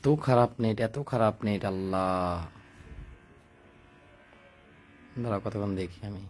এত খারাপ নেট এত খারাপ নেট আল্লাহ। দাঁড়া কতক্ষণ দেখি আমি?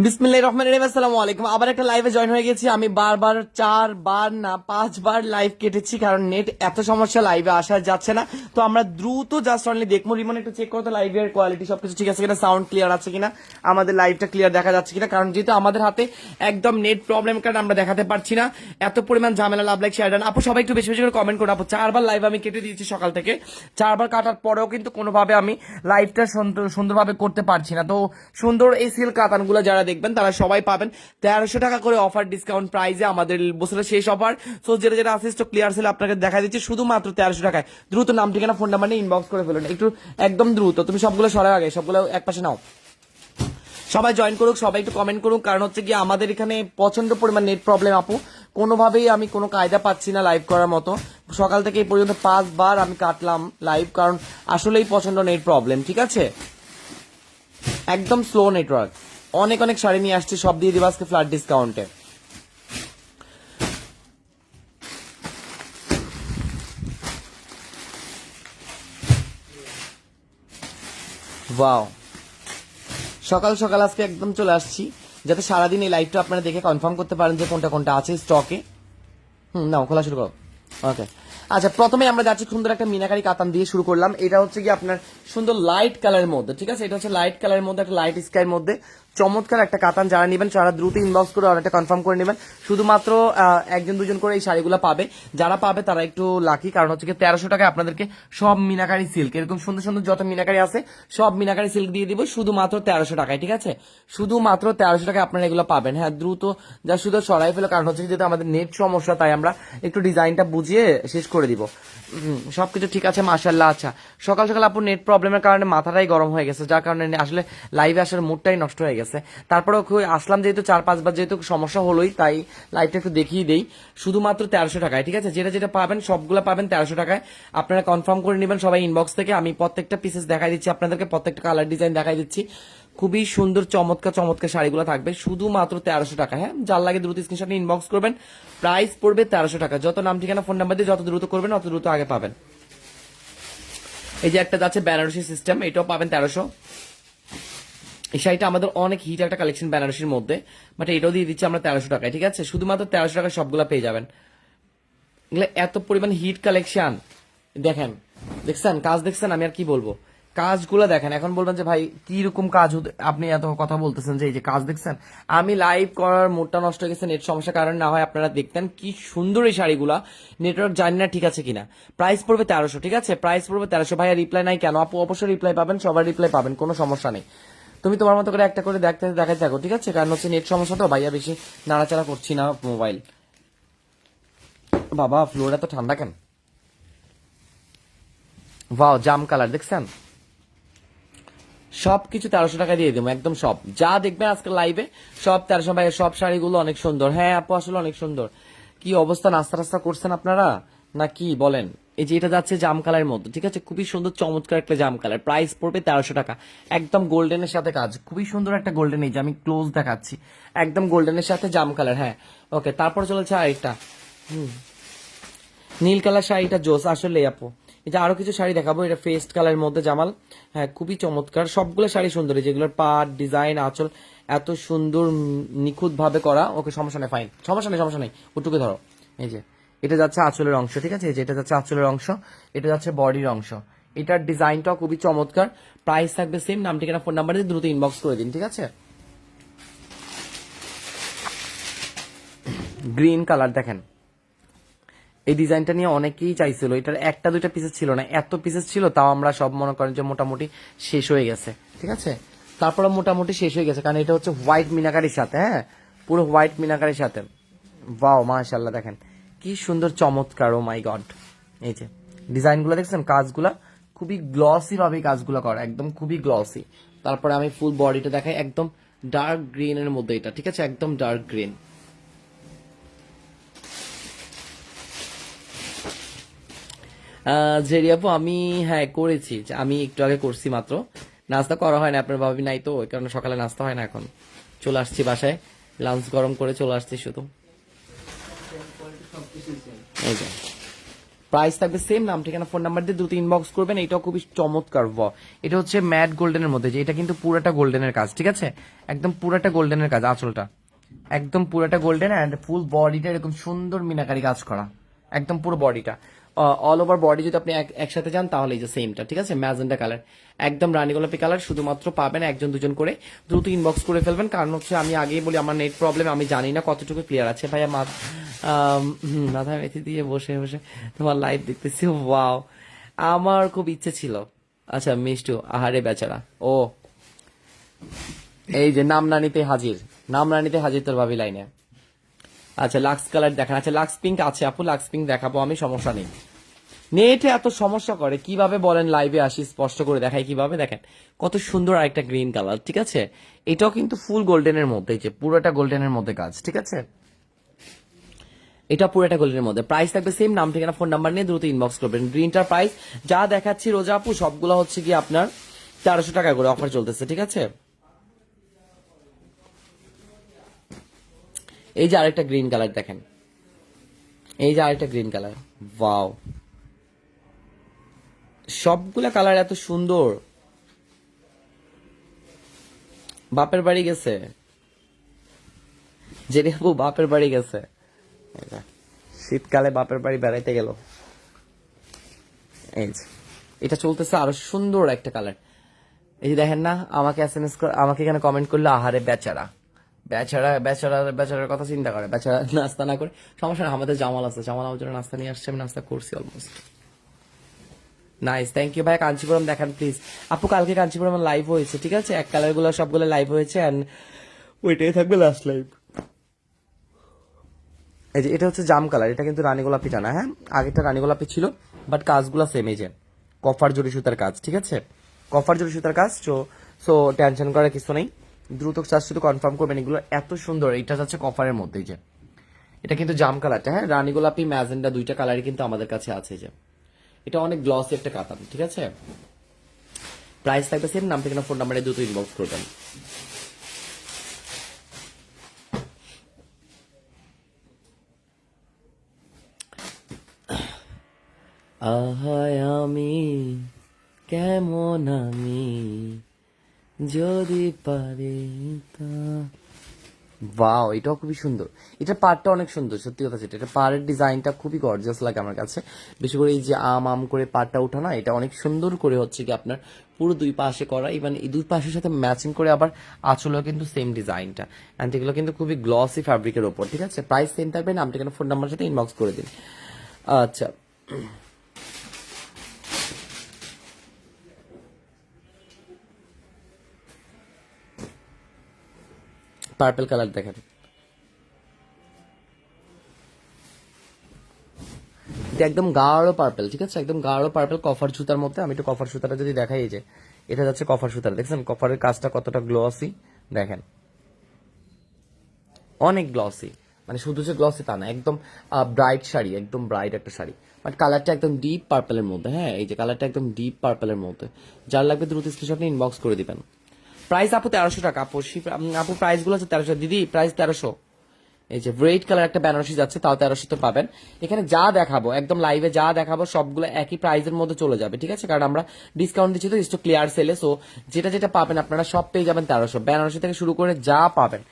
বিসমিল্লাহির রহমানির রহিম, আসসালামু আলাইকুম। আবার একটা লাইভে জয়েন হয়ে গেছি। আমি বারবার, চারবার না, পাঁচবার লাইভ কেটেছি, কারণ নেট এত সমস্যা লাইভে আসা যাচ্ছে না। তো আমরা দ্রুত জাস্ট অনলি দেখব। রিমন একটু চেক করতে লাইভের কোয়ালিটি সবকিছু ঠিক আছে কিনা সাউন্ড ক্লিয়ার আছে কিনা, আমাদের লাইভটা ক্লিয়ার দেখা যাচ্ছে কিনা। কারণ যেহেতু আমাদের হাতে একদম নেট প্রবলেম কারণ আমরা দেখাতে পারছি না। এত পরিমাণ ঝামেলা লাভ লাইক শেয়ার আপু, সবাই একটু বেশি বেশি করে কমেন্ট করুন আপু, চারবার লাইভ আমি কেটে দিয়েছি সকাল থেকে। চারবার কাটার পরেও কিন্তু কোনোভাবে আমি লাইভটা সুন্দর- সুন্দরভাবে করতে পারছি না। তো সুন্দর এই সিল কাতানগুলো যারা দেখবেন, তারা সবাই পাবেন। তেরোশো টাকা করে অফার ডিসকাউন্ট প্রাইজে আমাদের বছরের শেষ অফার সো যেটা যেটা আছে স্টক ক্লিয়ার সেল আপনাকে দেখা দিচ্ছে শুধুমাত্র তেরোশো টাকায়। দ্রুত নাম, ঠিকানা ফোন নাম্বার নিয়ে ইনবক্স করে ফেলুন। একটু একদম দ্রুত। তুমি সবগুলো সরাই আগে, সবগুলো এক পাশে নাও। সবাই জয়েন করুক, সবাই একটু কমেন্ট করুক। কারণ হচ্ছে কি, আমাদের এখানে প্রচণ্ড পরিমাণ নেট প্রবলেম আপু। কোনোভাবেই আমি কোনো কায়দা পাচ্ছি না লাইভ করার মতো। সকাল থেকে এই পর্যন্ত পাঁচবার আমি কাটলাম লাইভ কারণ আসলেই প্রচণ্ড নেট প্রবলেম ঠিক আছে? একদম স্লো নেটওয়ার্ক অনেক অনেক শাড়ি নিয়ে আসছি, সব দিয়ে দিবা আজকে ফ্ল্যাট ডিসকাউন্টে ওয়াও সকাল সকাল আজকে একদম চলে আসছি, যাতে সারাদিন এই লাইভটা আপনারা দেখে কনফার্ম করতে পারেন যে কোনটা কোনটা আছে স্টকে হুম, নাও, খোলা শুরু করো। ওকে আচ্ছা প্রথমে আমরা যাচ্ছি সুন্দর একটা মিনাকারি কাতান দিয়ে শুরু করলাম। এটা হচ্ছে কি আপনার সুন্দর লাইট কালারের মধ্যে, ঠিক আছে? এটা হচ্ছে লাইট কালারের মধ্যে, একটা লাইট স্কাইয়ের মধ্যে। চমৎকার একটা কাতান যারা নেবেন, তারা দ্রুত ইনবক্স করে অর্ডারটা কনফার্ম করে নেবেন। শুধুমাত্র একজন দুজন করে এই শাড়িগুলো পাবে। যারা পাবে তারা একটু লাকি কারণ হচ্ছে কি তেরোশো টাকায় আপনাদেরকে সব মিনাকারি সিল্ক এরকম সুন্দর সুন্দর যত মিনাকারি আছে, সব মিনাকারি সিল্ক দিয়ে দিব শুধুমাত্র তেরোশো টাকায়, ঠিক আছে? শুধুমাত্র তেরোশো টাকায় আপনারা এগুলো পাবেন। হ্যাঁ দ্রুত যা শুধু সরাই ফেলো, কারণ হচ্ছে যেহেতু আমাদের নেট সমস্যা, তাই আমরা একটু ডিজাইনটা বুঝিয়ে শেষ করে দিব। সবকিছু ঠিক আছে মাশাল্লাহ আচ্ছা। সকাল সকাল আপনার নেট প্রবলেমের কারণে মাথাটাই গরম হয়ে গেছে, যার কারণে আসলে লাইভে আসার মুডটাই নষ্ট হয়ে গেছে। তারপরেও খুব আসলাম যেহেতু চার পাঁচবার যেহেতু সমস্যা হলোই, তাই লাইভটা একটু দেখিয়ে দেই। শুধুমাত্র তেরোশো টাকায়, ঠিক আছে? যেটা যেটা পাবেন, সবগুলো পাবেন তেরোশো টাকায়। আপনারা কনফার্ম করে নেবেন সবাই ইনবক্স থেকে। আমি প্রত্যেকটা পিসেস দেখাই দিচ্ছি আপনাদেরকে, প্রত্যেকটা কালার ডিজাইন দেখাই দিচ্ছি। খুবই সুন্দর, চমৎকার চমৎকার শাড়িগুলো থাকবে। শুধুমাত্র তেরোশো টাকা হ্যাঁ? যার লাগে দ্রুত স্ক্রিনশট ইনবক্স করবেন। প্রাইস পড়বে তেরোশো টাকা। যত নাম, ঠিকানা ফোন নাম্বার দিয়ে যত দ্রুত করবেন, অত দ্রুত আগে পাবেন। এই যে একটা যাচ্ছে বেনারসি সিস্টেম এটাও পাবেন তেরোশো। এই শাড়িটা আমাদের অনেক হিট একটা কালেকশন বেনারসির মধ্যে বাট এটাও দিয়ে দিচ্ছি আমরা তেরোশো টাকায়, ঠিক আছে? শুধুমাত্র তেরোশো টাকায় সবগুলা পেয়ে যাবেন। এগুলো এত পরিমাণ হিট কালেকশন দেখেন, দেখছেন? কাজ দেখছেন? আমি আর কি বলব? কাজগুলো দেখেন, এখন বলবেন যে, ভাই, কি রকম কাজ আপনি এত কথা বলতেছেন যে, এই যে কাজ দেখছেন? আমি লাইভ করার মোডটা নষ্ট হয়ে গেছে নেট সমস্যার কারণে না হয় আপনারা দেখতেন কি সুন্দর এই শাড়িগুলা। নেটওয়ার্ক জানি না ঠিক আছে কিনা। প্রাইস পড়বে তেরোশো, ঠিক আছে? প্রাইস পড়বে তেরোশো। ভাইয়া রিপ্লাই নাই কেন? আপু, অবশ্যই রিপ্লাই পাবেন, সবার রিপ্লাই পাবেন, কোনো সমস্যা নেই। তুমি তোমার মতো করে একটা করে দেখতে দেখাতে থাকো, ঠিক আছে? কারণ হচ্ছে নেট সমস্যা তো, ভাইয়া বেশি নাড়াচাড়া করছি না মোবাইল বাবা ফ্লোরটা তো ঠান্ডা কেন? ওয়াও জাম কালার দেখছেন? সব কিছু তেরোশো টাকা দিয়ে দেবো, একদম সব। যা দেখবেন আজকে লাইভে সব তেরোশো ভাই সব শাড়িগুলো অনেক সুন্দর। হ্যাঁ আপু, আসলে অনেক সুন্দর। কি অবস্থা, নাস্তা টাস্তা করছেন আপনারা? না কি বলেন। এই যে এটা যাচ্ছে জাম কালারের মধ্যে, ঠিক আছে? খুবই সুন্দর, চমৎকার একটা জাম কালার। প্রাইস পড়বে তেরোশো টাকা। একদম গোল্ডেনের সাথে কাজ। খুবই সুন্দর একটা গোল্ডেন এই যে আমি ক্লোজ দেখাচ্ছি। একদম গোল্ডেনের সাথে জাম কালার হ্যাঁ। ওকে তারপর চলেছে আরেকটা। হুম। নীল কালার শাড়িটা জোস, আসলে আপু। এই যে আরও কিছু শাড়ি দেখাবো, এটা ফেস্ট কালারের মধ্যে জামাল। হ্যাঁ খুবই চমৎকার। সবগুলো শাড়ি সুন্দর যেগুলোর পাট ডিজাইন আঁচল, এত সুন্দর নিখুঁত ভাবে করা। ওকে সমস্যা নেই ফাইন সমস্যা নেই সমস্যা নেই। ওটুকে ধরো। এই যে। এটা যাচ্ছে আঁচলের অংশ, ঠিক আছে? এই যে এটা যাচ্ছে আঁচলের অংশ, এটা যাচ্ছে বডির অংশ। এটার ডিজাইনটাও খুবই চমৎকার। প্রাইস থাকবে সেম নাম, ঠিকানা ফোন নাম্বার দিয়ে দ্রুত ইনবক্স করে দিন, ঠিক আছে? গ্রিন কালার দেখেন। এই ডিজাইনটা নিয়ে অনেকেই চাইছিল, এটার একটা, দুইটা পিসেস ছিল না। এত পিসেস ছিল, তাও আমরা সব মনে করেন যে মোটামুটি শেষ হয়ে গেছে, ঠিক আছে? তারপরে মোটামুটি শেষ হয়ে গেছে, কারণ এটা হচ্ছে হোয়াইট মিনাকারির সাথে হ্যাঁ? পুরো হোয়াইট মিনাকারির সাথে। বাও মাশাল্লাহ দেখেন। কি সুন্দর, চমৎকার ও মাই গড এই যে, ডিজাইনগুলো দেখছেন, কাজগুলা খুবই গ্লসি ভাবে এই কাজগুলো করা, একদম খুবই গ্লসি তারপরে আমি ফুল বডিটা দেখাই, একদম ডার্ক গ্রিন এর মধ্যে এটা, ঠিক আছে? একদম ডার্ক গ্রিন জেরি আপু আমি হ্যাঁ করেছি। আমি একটু আগে করছি মাত্র। নাস্তা করা হয় না, আপনার ভাবি নাই তো, ওই কারণে সকালে নাস্তা হয় না এখন। চলে আসছি বাসায় লাঞ্চ গরম করে চলে আসছি শুধু। এই যে। প্রাইস থাকবে সেম নাম, ঠিকানা ফোন নাম্বার দিয়ে দ্রুত ইনবক্স করবেন এটাও খুবই চমৎকার ব। এটা হচ্ছে ম্যাট গোল্ডেনের মধ্যে, যে এটা কিন্তু পুরাটা গোল্ডেনের কাজ, ঠিক আছে? একদম পুরাটা গোল্ডেনের কাজ, আঁচলটা। একদম পুরাটা গোল্ডেন অ্যান্ড ফুল বডিটা এরকম সুন্দর মিনাকারি কাজ করা। একদম পুরো বডিটা অল ওভার বডি যদি আপনি এক- একসাথে যান, তাহলে এই যে সেমটা ঠিক আছে? ম্যাজেন্ডা কালার একদম রানী গোলাপি কালার শুধুমাত্র পাবেন একজন, দুজন করে। দ্রুত ইনবক্স করে ফেলবেন, কারণ হচ্ছে আমি আগেই বলি, আমার নেট প্রবলেম আমি জানি না কতটুকু ক্লিয়ার আছে। ভাইয়া মাথা মেথি দিয়ে বসে বসে তোমার লাইভ দেখতেছি। ওয়াও আমার খুব ইচ্ছে ছিল। আচ্ছা মিষ্টু, আহারে বেচারা। ও, এই যে নাম রানিতে হাজির। নাম রানিতে হাজির তোর ভাবি লাইনে। আচ্ছা লাক্স কালার দেখান। আচ্ছা লাক্স পিঙ্ক আছে আপু লাক্স পিঙ্ক দেখাবো আমি, সমস্যা নেই। নেটে এত সমস্যা করে, কীভাবে বলেন লাইভে আসি, স্পষ্ট করে দেখাই কীভাবে? দেখেন, কত সুন্দর আরেকটা গ্রিন কালার ঠিক আছে? এটাও কিন্তু ফুল গোল্ডেনের মধ্যে যে পুরোটা গোল্ডেনের মধ্যে কাজ ঠিক আছে? এটা পুরোটা গোল্ডেনের মধ্যে। প্রাইস থাকবে সেম নাম, ঠিকানা ফোন নাম্বার নিয়ে দ্রুত ইনবক্স করবেন। গ্রিনটার প্রাইস যা দেখাচ্ছি রোজা আপু, সবগুলো হচ্ছে কি আপনার তেরোশো টাকা করে অফার চলতেছে, ঠিক আছে? এই যে আরেকটা গ্রিন কালার দেখেন। এই যে আরেকটা গ্রিন কালার ওয়াও সবগুলা কালার এত সুন্দর। বাপের বাড়ি গেছে। জেনে আপু, বাপের বাড়ি গেছে। শীতকালে বাপের বাড়ি বেড়াইতে গেল। এই এটা চলতেছে আরও সুন্দর একটা কালার এই যে দেখেন না, আমাকে এস এম এস আমাকে এখানে কমেন্ট করল আহারে বেচারা। বেচারা বেচারা বেচারার কথা চিন্তা করে, বেচারা নাস্তা না করে। সমস্যা না, আমাদের জামাল আছে। জামাল আমার জন্য নাস্তা নিয়ে আসছে, আমি নাস্তা করছি অলমোস্ট নাইস থ্যাংক ইউ ভাই, কাঞ্চিপুরম দেখান প্লিজ আপু, কালকে কাঞ্চিপুরম লাইভ হয়েছে, ঠিক আছে? এক কালারগুলো সবগুলো লাইভ হয়েছে অ্যান্ড ওইটাই থাকবে লাস্ট লাইভ এই যে, এটা হচ্ছে জাম কালার এটা কিন্তু রানী গোলাপিটা না হ্যাঁ? আগেটা রানী গোলাপি ছিল বাট কাজগুলো সেম এই যে, কফার জড়ি সুতার কাজ, ঠিক আছে? কফার জড়ি সুতার কাজ তো সো টেনশন করার কিছু নেই। দ্রুত চার্জ শুধু কনফার্ম করবেন এগুলো এত সুন্দর, এটা যাচ্ছে কফারের মধ্যে, এই যে। এটা কিন্তু জাম কালারটা হ্যাঁ? রানী গোলাপি, ম্যাজেন্ডা দুইটা কালারই কিন্তু আমাদের কাছে আছে যে। এটা অনেক গ্লসি একটা কাতান, ঠিক আছে? প্রাইস থাকবে সেম নাম থেকে ফোন নাম্বারে দ্রুত ইনবক্স করবেন আহায় আমি, কেমন আমি? যদি পারি বাও এটাও খুবই সুন্দর। এটা পাড়টা অনেক সুন্দর, সত্যি কথা যেটা। এটা পাড়ের ডিজাইনটা খুবই গর্জাস লাগে আমার কাছে। বেশি করে এই যে আম আম করে পাড়টা ওঠা না, এটা অনেক সুন্দর করে হচ্ছে কি আপনার পুরো দুই পাশে করা ইভেন এই দুই পাশের সাথে ম্যাচিং করে আবার আঁচলেও কিন্তু সেম ডিজাইনটা। অ্যান্ড এগুলো কিন্তু খুবই গ্লসি ফ্যাব্রিকের ওপর, ঠিক আছে? প্রাইস সেম থাকবে, নামটা কেন ফোন নাম্বার সাথে ইনবক্স করে দিন। আচ্ছা। পার্পল কালার দেখেন। এটা একদম গাঢ় পার্পল ঠিক আছে? একদম গাঢ় পার্পল কফার সুতার মধ্যে। আমি একটু কফার সুতাটা যদি দেখাই যে, এটা যাচ্ছে কফার সুতার দেখছেন? কফারের কাজটা কতটা গ্লসি দেখেন। অনেক গ্লসি মানে শুধু যে গ্লসি তা না, একদম ব্রাইট শাড়ি, একদম ব্রাইট একটা শাড়ি। বাট কালারটা একদম ডিপ পার্পলের মধ্যে হ্যাঁ? এই যে কালারটা একদম ডিপ পার্পলের মধ্যে। যার লাগবে দ্রুত স্ক্রিনশট নিয়ে ইনবক্স করে দিবেন। প্রাইস আপু তেরোশো টাকা। আপু আপু প্রাইসগুলো হচ্ছে তেরোশো। দিদি প্রাইস তেরোশো। এই যে রেড কালার একটা বেনারসি যাচ্ছে, তাও তেরোশো তো পাবেন। এখানে যা দেখাবো, একদম লাইভে যা দেখাবো, সবগুলো একই প্রাইসের মধ্যে চলে যাবে, ঠিক আছে? কারণ আমরা ডিসকাউন্ট দিচ্ছি তো ইস ক্লিয়ার সেলে সো যেটা যেটা পাবেন আপনারা সব পেয়ে যাবেন তেরোশো। বেনারসি থেকে শুরু করে যা পাবেন,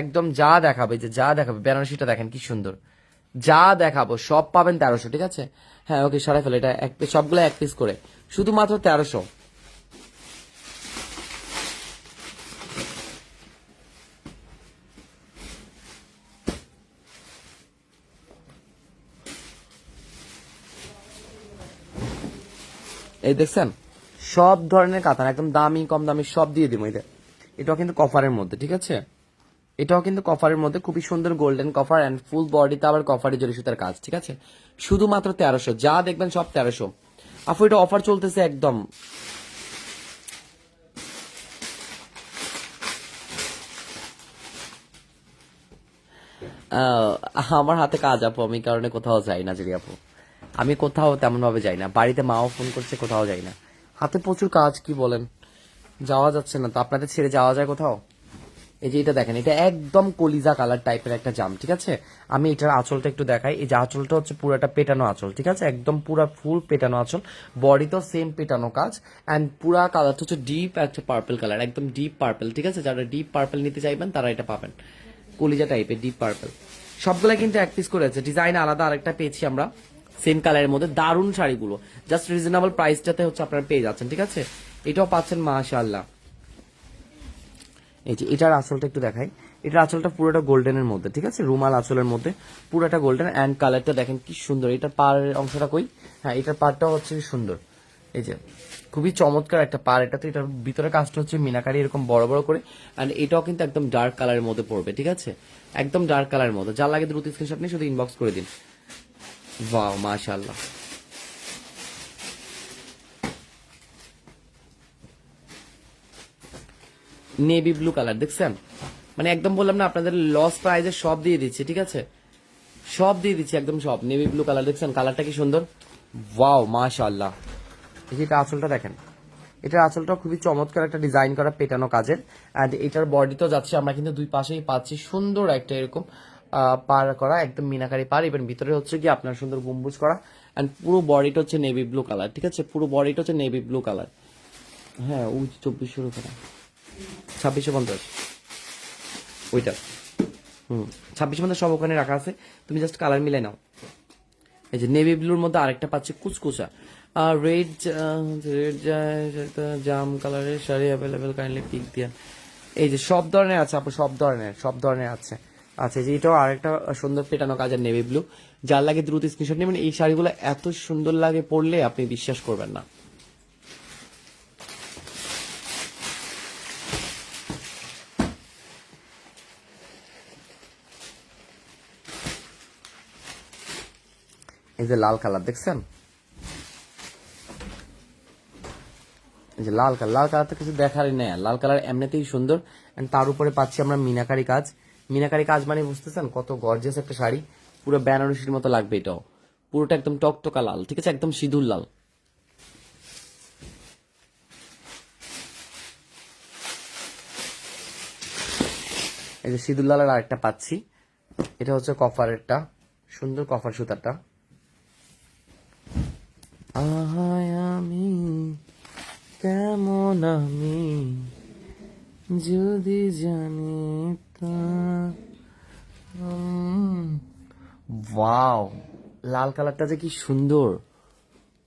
একদম যা দেখাবে যে যা দেখাবে বেনারসিটা দেখেন কি সুন্দর। যা দেখাবো, সব পাবেন তেরোশো, ঠিক আছে? হ্যাঁ ওকে সরাই ফেলে, এটা এক সবগুলো এক পিস করে। শুধুমাত্র তেরোশো। এই দেখছেন? সব ধরনের কাতান একদম দামি, কম দামি, সব দিয়ে দিব এটা এটাও কিন্তু কফারের মধ্যে, ঠিক আছে? এটাও কিন্তু কফারের মধ্যে, খুবই সুন্দর গোল্ডেন কফার অ্যান্ড ফুল বডিতে আবার কফারি জরি সুতার কাজ, ঠিক আছে? শুধুমাত্র তেরোশো, যা দেখবেন সব তেরোশো। আপু, এটা অফার চলতেছে একদম। আমার হাতে কাজ আপু, আমি কারণে কোথাও যাই না যদি আপু। আমি কোথাও তেমন ভাবে যাই না। বাড়িতে মাও ফোন করছে, কোথাও যাই না। হাতে প্রচুর কাজ, কি বলেন? যাওয়া যাচ্ছে না। তো আপনাদের ছেড়ে যাওয়া যায় কোথাও? এই যে এটা দেখেন, এটা একদম কলিজা কালার টাইপের একটা জাম, ঠিক আছে? আমি এটার আঁচলটা একটু দেখাই। এই যে আঁচলটা হচ্ছে পুরাটা পেটানো আঁচল, ঠিক আছে? একদম পুরা ফুল পেটানো আঁচল। বডি তো সেম পেটানো কাজ। অ্যান্ড পুরা কালারটা হচ্ছে ডিপ একটা পার্পল কালার, একদম ডিপ পার্পল ঠিক আছে? যারা ডিপ পার্পল নিতে চাইবেন, তারা এটা পাবেন। কলিজা টাইপের ডিপ পার্পল সবগুলা কিন্তু এক পিস করে আছে। ডিজাইন আলাদা আরেকটা পেয়েছি আমরা। সেম কালারের মধ্যে দারুণ শাড়িগুলো। জাস্ট রিজনেবল প্রাইসটাতে হচ্ছে আপনারা পেয়ে যাচ্ছেন, ঠিক আছে? এটাও পাচ্ছেন মাশাআল্লাহ। এই যে এটার আঁচলটা একটু দেখাই। এটার আঁচলটা পুরোটা গোল্ডেনের মধ্যে, ঠিক আছে? রুমাল আঁচলের মধ্যে পুরোটা গোল্ডেন অ্যান্ড কালারটা দেখেন কি সুন্দর। এটার পাড়ের অংশটা কই? হ্যাঁ এটার পাড়টাও হচ্ছে সুন্দর। এই যে খুবই চমৎকার একটা পার। এটা তো এটার ভিতরে কাজটা হচ্ছে মিনাকারি, এরকম বড় বড় করে। অ্যান্ড এটাও কিন্তু একদম ডার্ক কালারের মধ্যে পড়বে, ঠিক আছে? একদম ডার্ক কালারের মধ্যে। যা লাগে দ্রুত স্ক্রিনশট নিয়ে শুধু ইনবক্স করে দিন। ওয়াও মাশাআল্লাহ নেভি ব্লু কালার দেখছেন? মানে একদম বললাম না, আপনাদের লস প্রাইজে সব দিয়ে দিচ্ছি, ঠিক আছে? সব দিয়ে দিচ্ছি, একদম সব। নেভি ব্লু কালার দেখছেন? কালারটা কি সুন্দর? ওয়াও মাশাআল্লাহ এটা আঁচলটা দেখেন। এটার আঁচলটা খুবই চমৎকার একটা ডিজাইন করা, পেটানো কাজের। অ্যান্ড এটার বডি তো যাচ্ছে, আমরা কিন্তু দুই পাশেই পাচ্ছি। সুন্দর একটা এরকম পার করা, একদম মিনাকারি পার এবং ভিতরে হচ্ছে কি আপনার সুন্দর গম্বুজ করা অ্যান্ড পুরো বডিটা হচ্ছে নেভি ব্লু কালার ঠিক আছে? পুরো বডিটা হচ্ছে নেভি ব্লু কালার হ্যাঁ ওই চব্বিশশো করা ছাব্বিশশো পঞ্চাশ। ওইটা। হুম ছাব্বিশশো পঞ্চাশ সব ওখানে রাখা আছে। তুমি জাস্ট কালার মিলাই নাও। এই যে নেভি ব্লুর মধ্যে আরেকটা পাচ্ছি কুচকুচা। আর রেড রেড জাম কালারের শাড়ি অ্যাভেলেবেল কাইন্ডলি পিক দিয়া। এই যে সব ধরনের আছে আপু, সব ধরনের সব ধরনের আছে। আচ্ছা যে এটাও আরেকটা সুন্দর পেটানো কাজের নেভি ব্লু যার লাগে দ্রুত স্ক্রিনশট নেবেন। এই শাড়িগুলো এত সুন্দর লাগে পরলে আপনি বিশ্বাস করবেন না। এই যে লাল কালার দেখছেন? এই যে লাল কালার। লাল কালার তো কিছু দেখারই নেই। লাল কালার এমনিতেই সুন্দর। তার উপরে পাচ্ছি আমরা মিনাকারি কাজ। মিনাকারি কাজ মানে বুঝতেছেন? কত গর্জিয়াস একটা শাড়ি। পুরো বেনারসির মতো লাগবে এটাও। পুরোটা একদম টকটকা লাল, ঠিক আছে? একদম সিঁদুর লাল। এই যে সিঁদুর লালের আরেকটা পাচ্ছি। এটা হচ্ছে কফারেরটা। সুন্দর কফার সুতারটা আহায় আমি, কেমন আমি? যদি জানি ওয়াও, লাল কালারটা যে কি সুন্দর।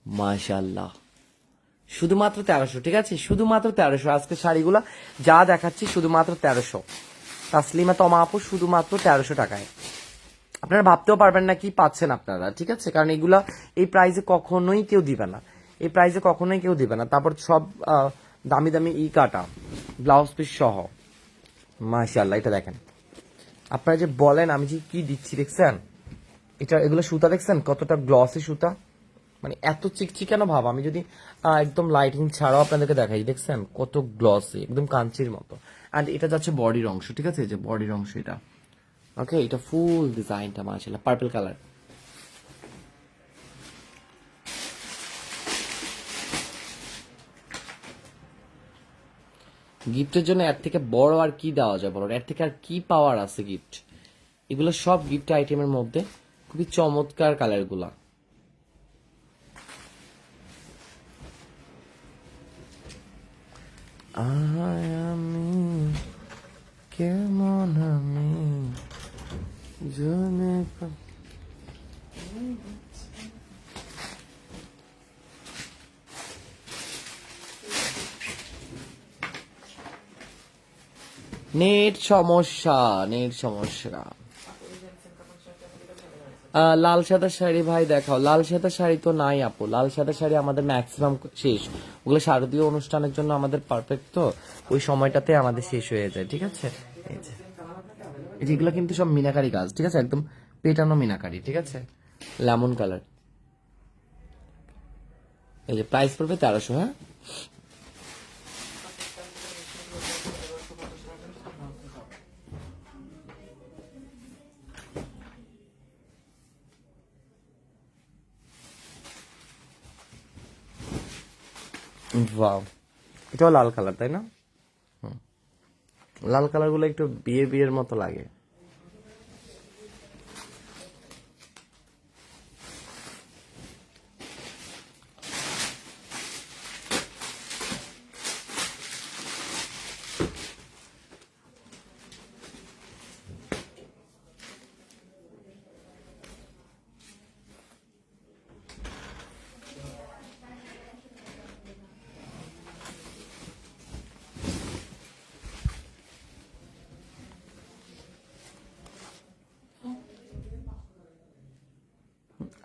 মাশাল্লাহ শুধুমাত্র তেরোশো, ঠিক আছে? শুধুমাত্র তেরোশো। আজকে শাড়িগুলা যা দেখাচ্ছি শুধুমাত্র তেরোশো। তাসলিমা তমা আপু, শুধুমাত্র তেরোশো টাকায়। আপনারা ভাবতেও পারবেন না কি পাচ্ছেন আপনারা, ঠিক আছে? কারণ এগুলা এই প্রাইজে কখনোই কেউ দিবে না। এই প্রাইজে কখনোই কেউ দিবে না। তারপর সব দামি দামি ই কাটা ব্লাউজ পিস সহ। মাশাল্লাহ এটা দেখেন। আপনারা যে বলেন, আমি যে কি দিচ্ছি, দেখছেন? এটা, এগুলো সুতা দেখছেন? কতটা গ্লসি সুতা? মানে এত চিকচিকানো ভাব? আমি যদি একদম লাইটিং ছাড়াও আপনাদেরকে দেখাই, দেখছেন? কত গ্লসি একদম কাঞ্চির মতো। অ্যান্ড এটা যাচ্ছে বডির অংশ, ঠিক আছে? যে বডির অংশ এটা। ওকে এটা ফুল ডিজাইনটা মাশাআল্লাহ পার্পল কালার গিফটের জন্য এর থেকে বড় আর কি দেওয়া যায় বলো? এর থেকে আর কি পাওয়ার আছে গিফট এগুলো সব গিফট আইটেমের মধ্যে খুবই চমৎকার কালারগুলা। আহায় আমি, কেমন আমি, জনে নেট সমস্যা নেট সমস্যা। লাল সাদা শাড়ি ভাই দেখাও। লাল সাদা শাড়ি তো নাই আপু। লাল সাদা শাড়ি আমাদের ম্যাক্সিমাম শেষ। ওগুলো শারদীয় অনুষ্ঠানের জন্য আমাদের পারফেক্ট তো। ওই সময়টাতে আমাদের শেষ হয়ে যায়, ঠিক আছে? যেগুলো কিন্তু সব মিনাকারি কাজ, ঠিক আছে? একদম পেটানো মিনাকারি, ঠিক আছে? Lemon colour. এই যে প্রাইস পড়বে তেরোশো হ্যাঁ? ওয়াও এটাও লাল কালার তাই না। লাল কালারগুলো একটু বিয়ে বিয়ের মতো লাগে।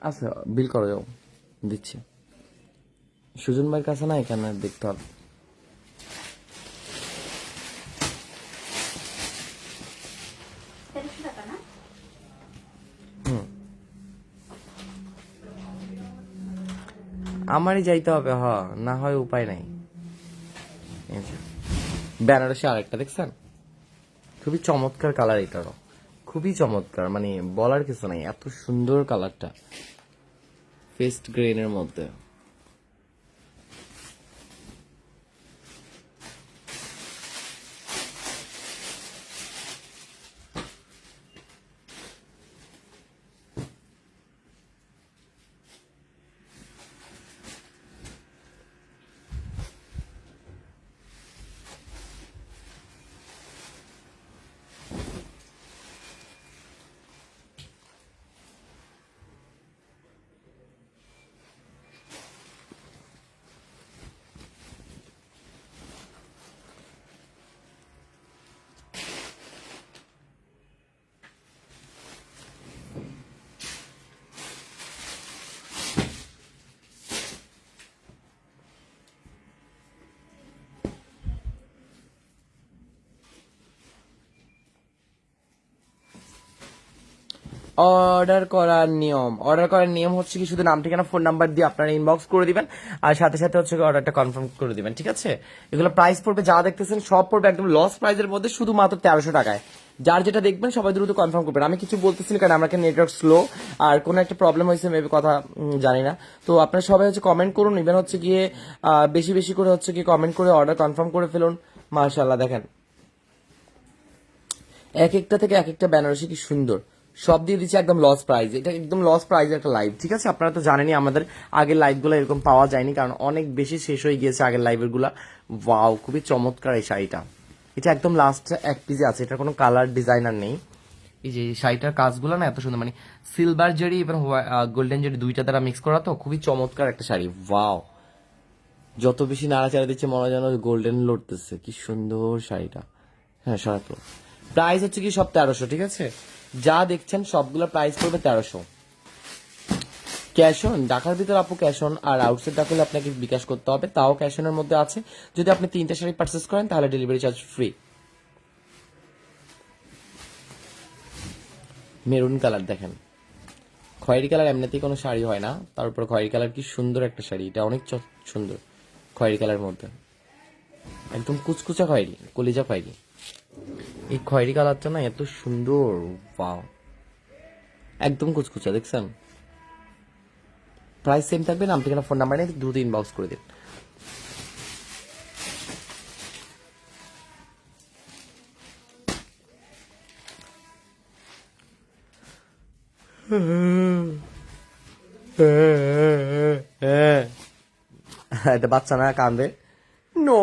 আচ্ছা বিল করো যাও দিচ্ছি। সুজন ভাইয়ের কাছে না এখানে দেখতে হবে। আমারই যাইতে হবে হ না হয় উপায় নাই। বেনারসি আরেকটা দেখছেন? খুবই চমৎকার কালার এটারও খুবই চমৎকার মানে বলার কিছু নাই এত সুন্দর কালারটা ফেস্ট গ্রেনের মধ্যে। অর্ডার করার নিয়ম। অর্ডার করার নিয়ম হচ্ছে কি, শুধু নাম, ঠিকানা, ফোন নাম্বার দিয়ে আপনারা ইনবক্স করে দিবেন, আর সাথে সাথে হচ্ছে অর্ডারটা কনফার্ম করে দিবেন, ঠিক আছে? এগুলো প্রাইস পড়বে, যা দেখতেছেন, সব পড়বে একদম লস প্রাইসের মধ্যে শুধুমাত্র তেরোশো টাকায়। যার যেটা দেখবেন, সবাই দ্রুত কনফার্ম করবেন। আমি কিছু বলতেছি কারণ আমার নেটওয়ার্ক স্লো আর কোনো একটা প্রবলেম হয়েছে মেবি কথা জানি না। তো আপনারা সবাই হচ্ছে কমেন্ট করুন ইভেন হচ্ছে গিয়ে বেশি বেশি করে হচ্ছে কি কমেন্ট করে অর্ডার কনফার্ম করে ফেলুন। মার্শাল্লাহ দেখেন। এক একটা থেকে এক একটা বেনারসি কি সুন্দর। সব দিয়ে দিচ্ছে একদম লস প্রাইজ এটা একদম লস প্রাইস একটা লাইভ ঠিক আছে, আপনারা তো জানেনই আমাদের আগের লাইভগুলো এরকম পাওয়া যায়নি, কারণ অনেক বেশি শেষ হয়ে গিয়েছে আগের লাইভেরগুলা। ওয়াও খুবই চমৎকার এই শাড়িটা। এটা একদম লাস্ট এক পিজে আছে এটা কোনো কালার ডিজাইনার নেই। এই যে শাড়িটার কাজগুলো না এত সুন্দর মানে সিলভার জেরি এবং গোল্ডেন জেরি দুইটা দ্বারা মিক্স করা তো, খুবই চমৎকার একটা শাড়ি। ওয়াও যত বেশি নাড়াচাড়া দিচ্ছে, মনে যেন গোল্ডেন লড়তেছে। কি সুন্দর শাড়িটা। হ্যাঁ সরাতো। প্রাইস হচ্ছে কি সব তেরোশো, ঠিক আছে? যা দেখছেন সবগুলো প্রাইস পড়বে তেরোশো। ক্যাশ অন ঢাকার ভিতর আপু ক্যাশ অন আর আউটসাইড ঢাকা হলে আপনাকে বিকাশ করতে হবে, তাও ক্যাশ অনের মধ্যে আছে। যদি আপনি তিনটা শাড়ি পার্চেস করেন, তাহলে delivery charge free maroon colour দেখেন। খয়েরি কালার এমনিতেই কোনো শাড়ি হয় না, তার উপর খয়েরি কালার কি সুন্দর একটা শাড়ি, এটা অনেক সুন্দর খয়েরি কালার মধ্যে। একদম কুচকুচা খয়েরি, কলিজা খয়েরি। এই খয়েরি কালারটা না এত সুন্দর, ওয়াও। একদম কুচকুচা, দেখছেন? প্রাইস সেম থাকবে নাম ঠিকানা ফোন নাম্বার নিয়ে দ্রুত ইনবক্স করে দিন। এটা বাচ্চা না, কান্দে। নো নো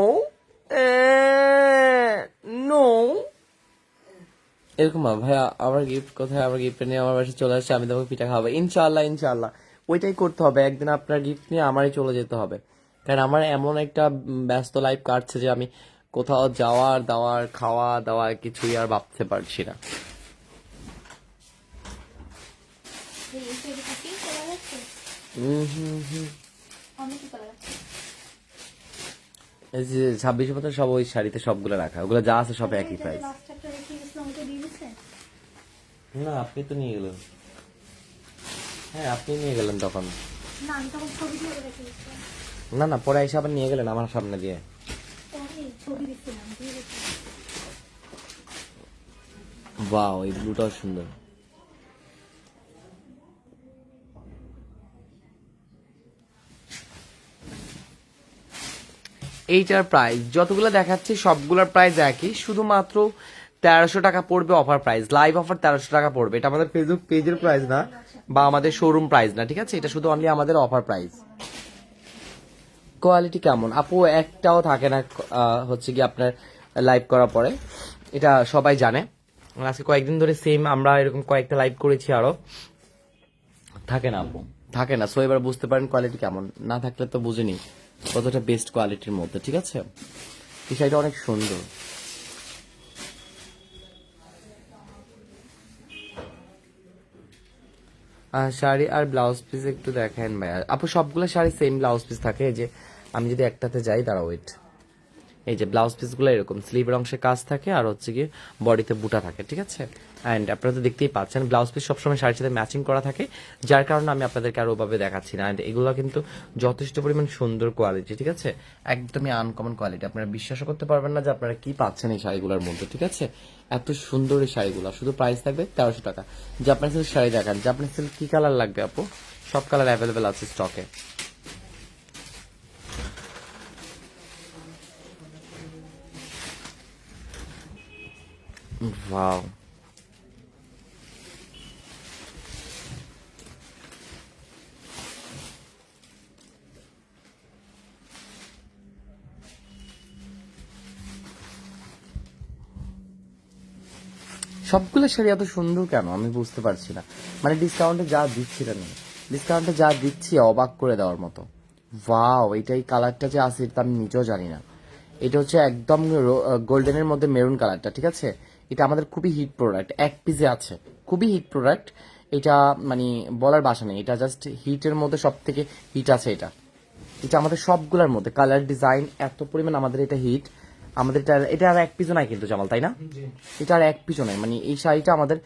এরকম ভাইয়া আমার গিফট কোথায় আমার গিফট নিয়ে আমার বাসায় চলে আসছে, আমি তোমাকে পিঠা খাওয়াবো। ইনশাল্লাহ ইনশাল্লাহ ওইটাই করতে হবে, একদিন আপনার গিফট নিয়ে আমারই চলে যেতে হবে। কারণ আমার এমন একটা ব্যস্ত লাইফ কাটছে যে আমি কোথাও যাওয়ার, দাওয়ার, খাওয়া দাওয়া কিছুই আর ভাবতে পারছি না। ছাব্বিশ মতো সব ওই শাড়িতে সবগুলো রাখা, ওগুলো যা আছে সব একই প্রাইস লাস্ট একটা রেখে গেছিলাম ওটা দিয়ে দিচ্ছেন না আপনি তো নিয়ে গেলেন। হ্যাঁ আপনি নিয়ে গেলেন তখন। না না পরে এসে আবার নিয়ে গেলেন আমার সামনে দিয়ে। বাও এই ব্লুটাও সুন্দর। এইটার প্রাইস যতগুলো দেখাচ্ছি সবগুলোর প্রাইস একই। শুধুমাত্র তেরোশো টাকা পড়বে অফার প্রাইস লাইভ অফার তেরোশো টাকা পড়বে। এটা আমাদের ফেসবুক পেজের প্রাইস না, বা আমাদের শোরুম প্রাইস না, ঠিক আছে? এটা শুধু অনলি আমাদের অফার প্রাইস কোয়ালিটি কেমন? আপু, একটাও থাকে না হচ্ছে কি আপনার লাইভ করার পরে। এটা সবাই জানে। আজকে কয়েকদিন ধরে সেম আমরা এরকম কয়েকটা লাইভ করেছি আরও। থাকে না আপু, থাকে না। সো এবার বুঝতে পারেন কোয়ালিটি কেমন। না থাকলে তো বুঝিনি কতটা বেস্ট কোয়ালিটির মধ্যে, ঠিক আছে? এই শাড়িটা অনেক সুন্দর। শাড়ি আর ব্লাউজ পিস একটু দেখেন ভাইয়া। আপু, সবগুলো শাড়ি সেম ব্লাউজ পিস থাকে যে আমি যদি একটাতে যাই দাঁড়া ওয়েট এই যে ব্লাউজ পিসগুলো এরকম স্লিভের অংশে কাজ থাকে আর হচ্ছে গিয়ে বডিতে বুটা থাকে, ঠিক আছে? অ্যান্ড আপনারা তো দেখতেই পাচ্ছেন ব্লাউজ পিস সবসময় শাড়ির সাথে ম্যাচিং করা থাকে, যার কারণে আমি আপনাদেরকে আরও ওভাবে দেখাচ্ছি না। অ্যান্ড এগুলো কিন্তু যথেষ্ট পরিমাণ সুন্দর কোয়ালিটি ঠিক আছে? একদমই আনকমন কোয়ালিটি আপনারা বিশ্বাসও করতে পারবেন না যে আপনারা কি পাচ্ছেন এই শাড়িগুলোর মধ্যে, ঠিক আছে? এত সুন্দর এই শাড়িগুলো, শুধু প্রাইস থাকবে তেরোশো টাকা। জাপানি সিল্ক শাড়ি দেখান। জাপানি সিল্ক কি কালার লাগবে আপু? সব কালার অ্যাভেলেবেল আছে স্টকে ওয়াও সবগুলো শাড়ি এত সুন্দর কেন? আমি বুঝতে পারছি না। মানে ডিসকাউন্টে যা দিচ্ছিলেন ডিসকাউন্টে যা দিচ্ছি অবাক করে দেওয়ার মতো। ওয়াও এইটাই কালারটা যে আছে, এটা আমি নিজেও জানি না। এটা হচ্ছে একদম গোল্ডেনের মধ্যে মেরুন কালারটা ঠিক আছে? এটা আমাদের খুবই হিট প্রোডাক্ট এক পিসে আছে। খুবই হিট প্রোডাক্ট এটা মানে বলার বাসা নেই এটা জাস্ট হিটের মধ্যে সব থেকে হিট আছে এটা। এটা আমাদের সবগুলোর মধ্যে কালার ডিজাইন এত পরিমাণ আমাদের এটা হিট আমাদের এটা এটা আর এক পিছু নাই কিন্তু জামাল তাই না? এটা আর এক পিছু নাই। মানে এই শাড়িটা আমাদের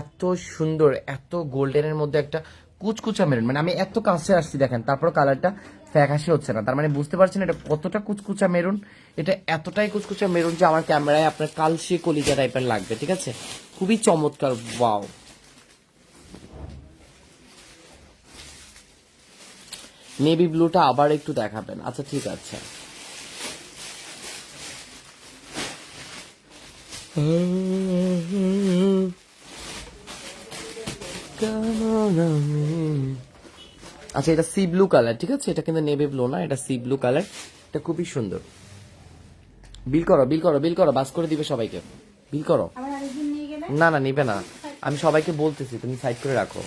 এত সুন্দর এত গোল্ডেনের মধ্যে একটা কুচকুচা মেরুন। মানে আমি এত কাছে আসছি, দেখেন তারপর কালারটা ফ্যাকাশে হচ্ছে না। তার মানে বুঝতে পারছেন এটা কতটা কুচকুচা মেরুন? এটা এতটাই কুচকুচা মেরুন যে আমার ক্যামেরায় আপনার কালসে কলিজা টাইপের লাগবে, ঠিক আছে? খুবই চমৎকার, ওয়াও। নেভি ব্লুটা আবার একটু দেখাবেন। আচ্ছা ঠিক আছে। আচ্ছা এটা সি ব্লু কালার ঠিক আছে? এটা কিন্তু নেভি ব্লু না এটা সি ব্লু কালার এটা খুবই সুন্দর। বিল করো বিল করো বিল করো বাস করে দিবে সবাইকে। বিল করো। না না নিবে না। আমি সবাইকে বলতেছি তুমি সাইড করে রাখো।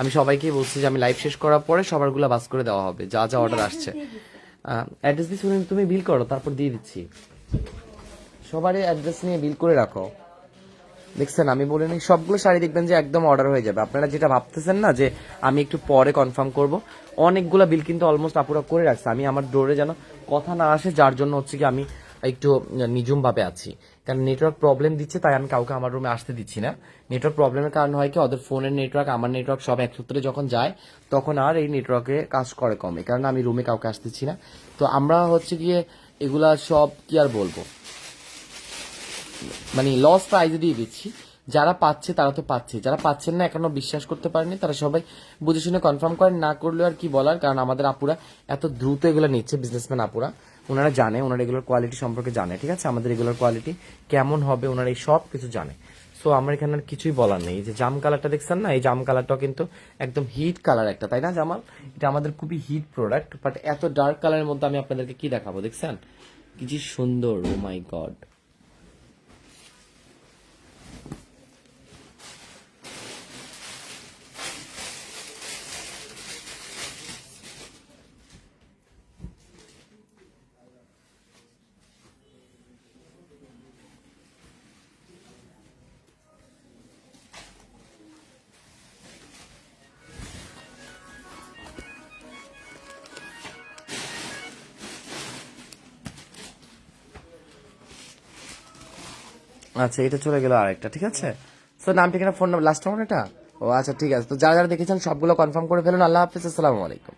আমি সবাইকে বলছি যে আমি লাইভ শেষ করার পরে সবারগুলো বাস করে দেওয়া হবে যা যা অর্ডার আসছে। অ্যাড্রেস দিয়ে শুনে তুমি বিল করো তারপর দিয়ে দিচ্ছি। সবারই অ্যাড্রেস নিয়ে বিল করে রাখো। দেখছেন, আমি বলে নিই, সবগুলো শাড়ি দেখবেন যে একদম অর্ডার হয়ে যাবে। আপনারা যেটা ভাবতেছেন না যে আমি একটু পরে কনফার্ম করব, অনেকগুলো বিল কিন্তু অলমোস্ট আপুরা করে রাখছে। আমি আমার ডোরে যেন কথা না আসে, যার জন্য হচ্ছে কি আমি একটু নিজুম ভাবে আছি। কারণ নেটওয়ার্ক প্রবলেম দিচ্ছে, তাই আমি কাউকে আমার রুমে আসতে দিচ্ছি না। নেটওয়ার্ক প্রবলেমের কারণ হয় কি, ওদের ফোনের নেটওয়ার্ক আমার নেটওয়ার্ক সব একসূত্রে যখন যায়, তখন আর এই নেটওয়ার্কে কাজ করে কমে। কারণ আমি রুমে কাউকে আসতেছি না। তো আমরা হচ্ছে গিয়ে এগুলা সব কি আর বলব? মানে লস প্রাইজে দিয়ে দিচ্ছি। যারা পাচ্ছে, তারা তো পাচ্ছে। যারা পাচ্ছেন না, এখনও বিশ্বাস করতে পারেনি তারা সবাই বুঝে শুনে কনফার্ম করেন। না করলেও আর কি বলার? কারণ আমাদের আপুরা এত দ্রুত এগুলো নিচ্ছে বিজনেসম্যান আপুরা। ওনারা জানে, ওনারা এগুলোর কোয়ালিটি সম্পর্কে জানে, ঠিক আছে? আমাদের এগুলোর কোয়ালিটি কেমন হবে, ওনারা এই সব কিছু জানে। সো আমার এখানে আর কিছুই বলার নেই। যে জাম কালারটা দেখছেন না? এই জাম কালারটাও কিন্তু একদম হিট কালার একটা, তাই না, জামাল? এটা আমাদের খুবই হিট প্রোডাক্ট বাট এত ডার্ক কালারের মধ্যে আমি আপনাদেরকে কি দেখাবো? দেখছেন? কি সুন্দর ও মাই গড আচ্ছা এটা চলে গেল আরেকটা, ঠিক আছে? তো নাম ঠিকানা ফোন নাম্বার লাস্ট নাম্বার এটা? ও আচ্ছা ঠিক আছে। তো যারা যারা দেখেছেন, সবগুলো কনফার্ম করে ফেলুন। আল্লাহ হাফিজ, আসসালামু আলাইকুম।